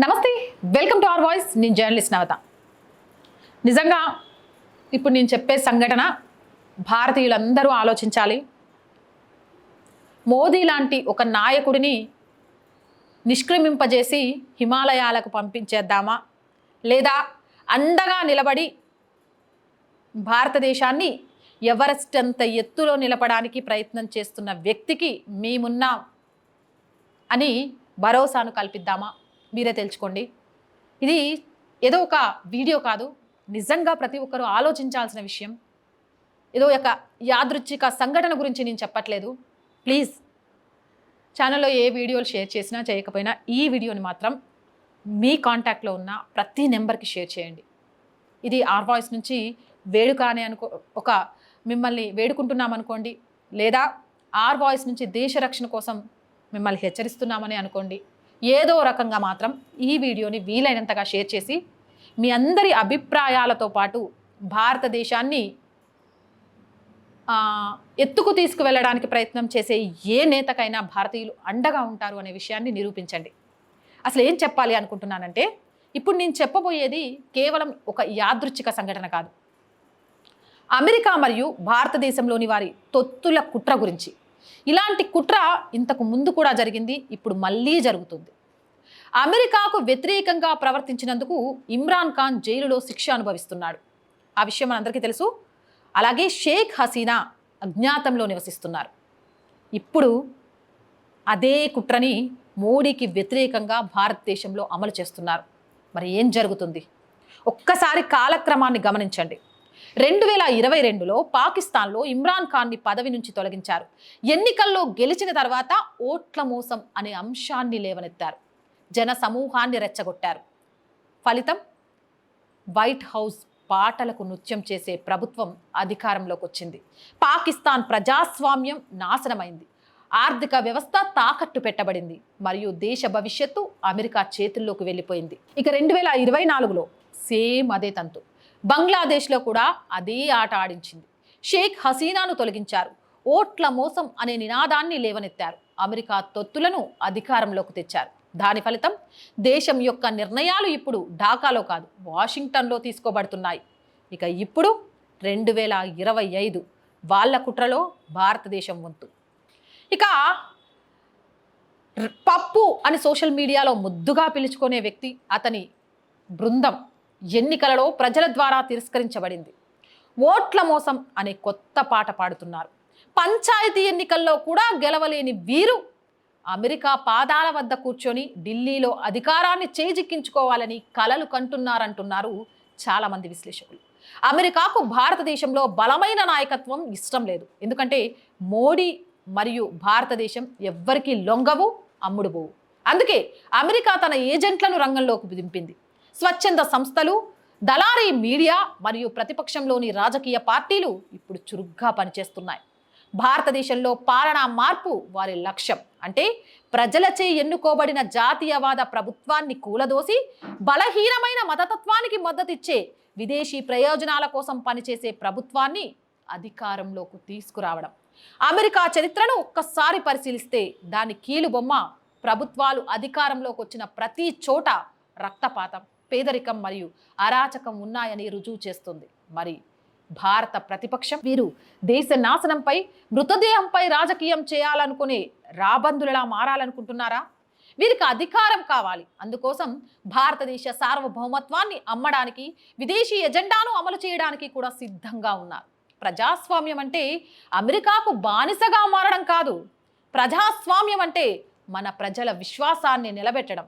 నమస్తే welcome to our voice. నేను journalist నవత. నిజంగా ఇప్పుడు నేను చెప్పే సంఘటన భారతీయులందరూ ఆలోచించాలి. మోదీ లాంటి ఒక నాయకుడిని నిష్క్రమింపజేసి హిమాలయాలకు పంపించేద్దామా? లేదా అండగా నిలబడి భారతదేశాన్ని ఎవరెస్ట్ అంత ఎత్తులో నిలపడానికి ప్రయత్నం చేస్తున్న వ్యక్తికి మేమున్నాం అని భరోసాను కల్పిద్దామా? మీరే తెలుసుకోండి. ఇది ఏదో ఒక వీడియో కాదు నిజంగా ప్రతి ఒక్కరూ ఆలోచించాల్సిన విషయం. ఏదో ఒక యాదృచ్ఛిక సంఘటన గురించి నేను చెప్పట్లేదు. ప్లీజ్ ఛానల్లో ఏ వీడియోలు షేర్ చేసినా చేయకపోయినా ఈ వీడియోని మాత్రం మీ కాంటాక్ట్లో ఉన్న ప్రతి నెంబర్కి షేర్ చేయండి. ఇది ఆర్ వాయిస్ నుంచి వేడుక అనే అనుకో ఒక మిమ్మల్ని వేడుకుంటున్నాం అనుకోండి లేదా ఆర్ వాయిస్ నుంచి దేశ రక్షణ కోసం మిమ్మల్ని హెచ్చరిస్తున్నామని అనుకోండి. ఏదో రకంగా మాత్రం ఈ వీడియోని వీలైనంతగా షేర్ చేసి మీ అందరి అభిప్రాయాలతో పాటు భారతదేశాన్ని ఎత్తుకు తీసుకువెళ్ళడానికి ప్రయత్నం చేసే ఏ నేతకైనా భారతీయులు అండగా ఉంటారు అనే విషయాన్ని నిరూపించండి. అసలు ఏం చెప్పాలి అనుకుంటున్నానంటే ఇప్పుడు నేను చెప్పబోయేది కేవలం ఒక యాదృచ్ఛిక సంఘటన కాదు. అమెరికా మరియు భారతదేశంలోని వారి తొత్తుల కుట్ర గురించి. ఇలాంటి కుట్ర ఇంతకు ముందు కూడా జరిగింది ఇప్పుడు మళ్ళీ జరుగుతుంది. అమెరికాకు వ్యతిరేకంగా ప్రవర్తించినందుకు ఇమ్రాన్ ఖాన్ జైలులో శిక్ష అనుభవిస్తున్నాడు. ఆ విషయం మనందరికీ తెలుసు. అలాగే షేక్ హసీనా అజ్ఞాతంలో నివసిస్తున్నారు. ఇప్పుడు అదే కుట్రని మోడీకి వ్యతిరేకంగా భారతదేశంలో అమలు చేస్తున్నారు. మరి ఏం జరుగుతుంది? ఒక్కసారి కాలక్రమాన్ని గమనించండి. రెండు వేల ఇరవై రెండులో పాకిస్తాన్లో ఇమ్రాన్ ఖాన్ని పదవి నుంచి తొలగించారు. ఎన్నికల్లో గెలిచిన తర్వాత ఓట్ల మోసం అనే అంశాన్ని లేవనెత్తారు. జన సమూహాన్ని రెచ్చగొట్టారు. ఫలితం వైట్ హౌస్ పాటలకు నృత్యం చేసే ప్రభుత్వం అధికారంలోకి వచ్చింది. పాకిస్తాన్ ప్రజాస్వామ్యం నాశనమైంది. ఆర్థిక వ్యవస్థ తాకట్టు పెట్టబడింది. మరియు దేశ భవిష్యత్తు అమెరికా చేతుల్లోకి వెళ్ళిపోయింది. ఇక రెండు వేల ఇరవై నాలుగులో సేమ్ అదే తంతు. బంగ్లాదేశ్లో కూడా అదే ఆట ఆడించింది. షేక్ హసీనాను తొలగించారు. ఓట్ల మోసం అనే నినాదాన్ని లేవనెత్తారు. అమెరికా తొత్తులను అధికారంలోకి తెచ్చారు. దాని ఫలితం దేశం యొక్క నిర్ణయాలు ఇప్పుడు ఢాకాలో కాదు వాషింగ్టన్లో తీసుకోబడుతున్నాయి. ఇక ఇప్పుడు రెండు వేల ఇరవై ఐదు వాళ్ళ కుట్రలో భారతదేశం వంతు. ఇక పప్పు అని సోషల్ మీడియాలో ముద్దుగా పిలుచుకునే వ్యక్తి అతని బృందం ఎన్నికలలో ప్రజల ద్వారా తిరస్కరించబడింది. ఓట్ల మోసం అనే కొత్త పాట పాడుతున్నారు. పంచాయతీ ఎన్నికల్లో కూడా గెలవలేని వీరు అమెరికా పాదాల వద్ద కూర్చొని ఢిల్లీలో అధికారాన్ని చేజిక్కించుకోవాలని కలలు కంటున్నారంటున్నారు చాలామంది విశ్లేషకులు. అమెరికాకు భారతదేశంలో బలమైన నాయకత్వం ఇష్టం లేదు. ఎందుకంటే మోడీ మరియు భారతదేశం ఎవ్వరికీ లొంగవు అమ్ముడుబోవు. అందుకే అమెరికా తన ఏజెంట్లను రంగంలోకి దింపింది. స్వచ్ఛంద సంస్థలు దళారీ మీడియా మరియు ప్రతిపక్షంలోని రాజకీయ పార్టీలు ఇప్పుడు చురుగ్గా పనిచేస్తున్నాయి. భారతదేశంలో పాలనా మార్పు వారి లక్ష్యం. అంటే ప్రజలచే ఎన్నుకోబడిన జాతీయవాద ప్రభుత్వాన్ని కూలదోసి బలహీనమైన మతతత్వానికి మద్దతిచ్చే విదేశీ ప్రయోజనాల కోసం పనిచేసే ప్రభుత్వాన్ని అధికారంలోకి తీసుకురావడం. అమెరికా చరిత్రను ఒక్కసారి పరిశీలిస్తే దాని కీలుబొమ్మ ప్రభుత్వాలు అధికారంలోకి వచ్చిన ప్రతి చోట రక్తపాతం. పేదరికం మరియు అరాచకం ఉన్నాయని రుజువు చేస్తుంది. మరి భారత ప్రతిపక్షం వీరు దేశ నాశనంపై మృతదేహంపై రాజకీయం చేయాలనుకునే రాబందులలా మారాలనుకుంటున్నారా? వీరికి అధికారం కావాలి. అందుకోసం భారతదేశ సార్వభౌమత్వాన్ని అమ్మడానికి విదేశీ ఎజెండాను అమలు చేయడానికి కూడా సిద్ధంగా ఉన్నారు. ప్రజాస్వామ్యం అంటే అమెరికాకు బానిసగా మారడం కాదు. ప్రజాస్వామ్యం అంటే మన ప్రజల విశ్వాసాన్ని నిలబెట్టడం.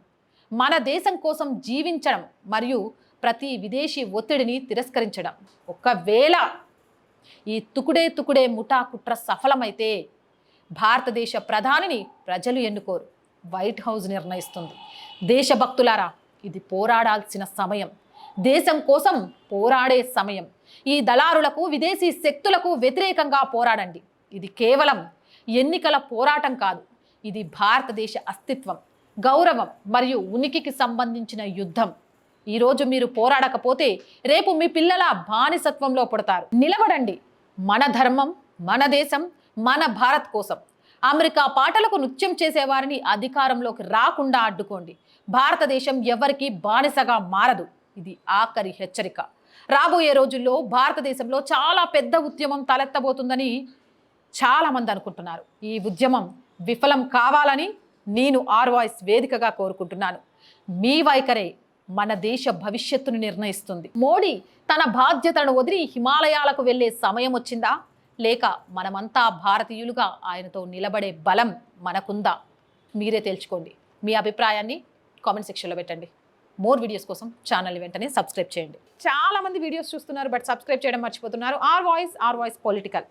మన దేశం కోసం జీవించడం మరియు ప్రతి విదేశీ ఒత్తిడిని తిరస్కరించడం. ఒకవేళ ఈ తుకుడే తుకుడే ముఠా కుట్ర సఫలమైతే భారతదేశ ప్రధానిని ప్రజలు ఎన్నుకోరు. వైట్ హౌస్ నిర్ణయిస్తుంది. దేశభక్తులారా ఇది పోరాడాల్సిన సమయం. దేశం కోసం పోరాడే సమయం. ఈ దళారులకు విదేశీ శక్తులకు వ్యతిరేకంగా పోరాడండి. ఇది కేవలం ఎన్నికల పోరాటం కాదు. ఇది భారతదేశ అస్తిత్వం. గౌరవం మరియు ఉనికికి సంబంధించిన యుద్ధం. ఈరోజు మీరు పోరాడకపోతే రేపు మీ పిల్లల బానిసత్వంలో పుడతారు. నిలబడండి. మన ధర్మం మన దేశం మన భారత్ కోసం. అమెరికా పాటలకు నృత్యం చేసేవారిని అధికారంలోకి రాకుండా అడ్డుకోండి. భారతదేశం ఎవరికీ బానిసగా మారదు. ఇది ఆఖరి హెచ్చరిక. రాబోయే రోజుల్లో భారతదేశంలో చాలా పెద్ద ఉద్యమం తలెత్తబోతుందని చాలామంది అనుకుంటున్నారు. ఈ ఉద్యమం విఫలం కావాలని నేను ఆర్ వాయిస్ వేదికగా కోరుకుంటున్నాను. మీ వైఖరే మన దేశ భవిష్యత్తును నిర్ణయిస్తుంది. మోడీ తన బాధ్యతను వదిలి హిమాలయాలకు వెళ్ళే సమయం వచ్చిందా? లేక మనమంతా భారతీయులుగా ఆయనతో నిలబడే బలం మనకుందా? మీరే తెలుసుకోండి. మీ అభిప్రాయాన్ని కామెంట్ సెక్షన్లో పెట్టండి. మోర్ వీడియోస్ కోసం ఛానల్ వెంటనే సబ్స్క్రైబ్ చేయండి. చాలా మంది వీడియోస్ చూస్తున్నారు బట్ సబ్స్క్రైబ్ చేయడం మర్చిపోతున్నారు. Our voice our voice political.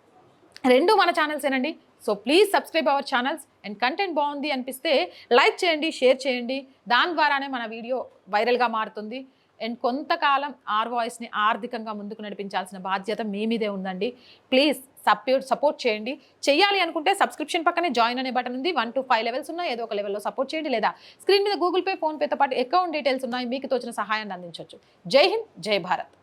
రెండు మన ఛానల్సేనండి. So please subscribe our channels and content బాగుంది అనిపిస్తే లైక్ చేయండి షేర్ చేయండి. దాని ద్వారానే మన వీడియో వైరల్గా మారుతుంది. అండ్ కొంతకాలం ఆర్ వాయిస్ని ఆర్థికంగా ముందుకు నడిపించాల్సిన బాధ్యత మీ మీదే ఉందండి. ప్లీజ్ సపోర్ట్ సపోర్ట్ చేయండి. చేయాలి అనుకుంటే సబ్స్క్రిప్షన్ పక్కనే జాయిన్ అనే బటన్ ఉంది. వన్ టు ఫైవ్ లెవెల్స్ ఉన్నాయి. ఏదో ఒక లెవెల్లో సపోర్ట్ చేయండి లేదా స్క్రీన్ మీద గూగుల్ పే ఫోన్పేతో పాటు అకౌంట్ డీటెయిల్స్ ఉన్నాయి. మీకు తోచిన సహాయాన్ని అందించవచ్చు. జై హింద్ జై భారత్.